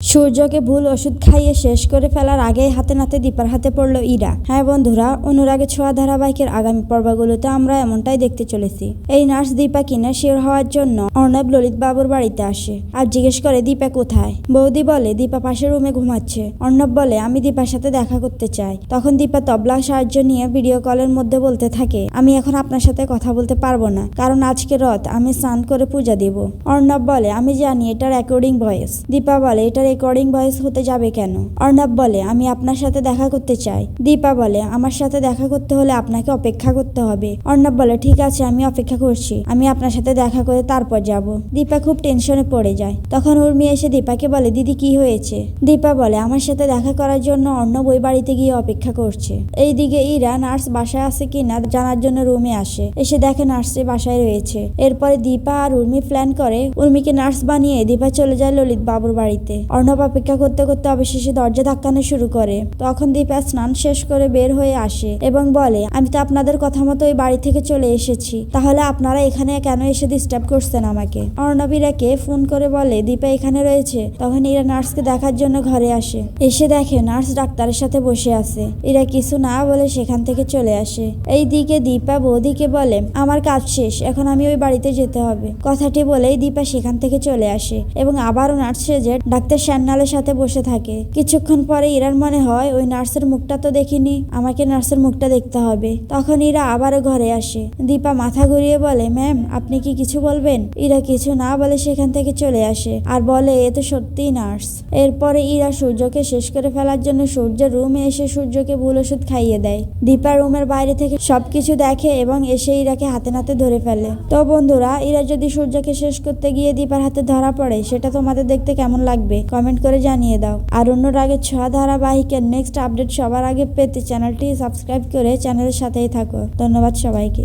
সূর্যকে ভুল ওষুধ খাইয়ে শেষ করে ফেলার আগেই হাতে নাতে দীপার হাতে পড়ল ইরা। হ্যাঁ বন্ধুরা, অনুরাগে ছোঁয়া ধারাবাহিকের আগামী পর্বগুলোতে আমরা এমনটাই দেখতে চলেছি। এই নার্স দীপা কিনা শিওর হওয়ার জন্য অর্ণব ললিত বাবুর বাড়িতে আসে আর জিজ্ঞেস করে, দীপা কোথায়? বৌদি বলে, দীপা পাশের রুমে ঘুমাচ্ছে। অর্ণব বলে, আমি দীপার সাথে দেখা করতে চাই। তখন দীপা তবলা সাহায্য নিয়ে ভিডিও কলের মধ্যে বলতে থাকে, আমি এখন আপনার সাথে কথা বলতে পারব না, কারণ আজকে রথ, আমি স্নান করে পূজা দিব। অর্ণব বলে, আমি জানি এটা রেকর্ডিং ভয়েস দীপা বলে এটা রেকর্ডিং ভয়েস হতে যাবে কেন? অর্ণব বলে, আমি আপনার সাথে দেখা করতে চাই। দীপা বলে, আমার সাথে দেখা করতে হলে আপনাকে অপেক্ষা করতে হবে। অর্ণব বলে, ঠিক আছে, আমি অপেক্ষা করছি। আমি আপনার সাথে দেখা করে তারপর যাব। দীপা খুব টেনশনে পড়ে যায়। তখন উর্মি এসে দীপাকে বলে, দিদি, কি হয়েছে? দীপা বলে, আমার সাথে দেখা করার জন্য অর্ণব ওই বাড়িতে গিয়ে অপেক্ষা করছে। এইদিকে ইরা নার্স বাসায় আছে কিনা জানার জন্য রুমে আসে। এসে দেখে নার্সে বাসায় রয়েছে। এরপরে দীপা আর উর্মি প্ল্যান করে উর্মিকে নার্স বানিয়ে দীপা চলে যায় ললিত বাবুর বাড়িতে। অর্ণব অপেক্ষা করতে করতে অবশেষে দরজা ধাক্কানো শুরু করে। তখন দীপা স্নান শেষ করে বের হয়ে আসে এবং বলে, আমি তো আপনাদের কথা মতো এই বাড়ি থেকে চলে এসেছি। তাহলে আপনারা এখানে কেন এসে ডিস্টার্ব করছেন আমাকে? অর্ণব ইরাকে ফোন করে বলে, দীপা এখানে রয়েছে। তখন ইরা নার্সকে দেখার জন্য ঘরে আসে। এসে দেখে নার্স ডাক্তারের সাথে বসে আছে। ইরা কিছু না বলে সেখান থেকে চলে আসে। এই দিকে দীপা বৌদিকে বলে, আমার কাজ শেষ, এখন আমি ওই বাড়িতে যেতে হবে। কথাটি বলেই দীপা সেখান থেকে চলে আসে এবং আবারও নার্স সেজে ডাক্তার শ্যান্নালের সাথে বসে থাকে। কিছুক্ষণ পরে ইরার মনে হয়, ওই নার্সের মুখটা তো দেখিনি, আমাকে নার্সের মুখটা দেখতে হবে। তখন ইরা আবারও ঘরে আসে। দীপা মাথা ঘুরিয়ে বলে, ম্যাম, আপনি কি কিছু বলবেন? ইরা কিছু না বলে সেখান থেকে চলে আসে আর বলে, এ তো সত্যিই নার্স। এরপরে ইরা সূর্যকে শেষ করে ফেলার জন্য সূর্যের রুমে এসে সূর্যকে ভুল ওষুধ খাইয়ে দেয়। দীপা রুমের বাইরে থেকে সবকিছু দেখে এবং এসে ইরাকে হাতে নাতে ধরে ফেলে। তো বন্ধুরা, ইরা যদি সূর্যকে শেষ করতে গিয়ে দীপার হাতে ধরা পড়ে, সেটা তোমাদের দেখতে কেমন লাগবে? কমেন্ট করে জানিয়ে দাও। আর অন্য রাগে ছোঁয়া ধারাবাহিকের নেক্সট আপডেট সবার আগে পেতে চ্যানেলটি সাবস্ক্রাইব করে চ্যানেলের সাথেই থাকো। ধন্যবাদ সবাইকে।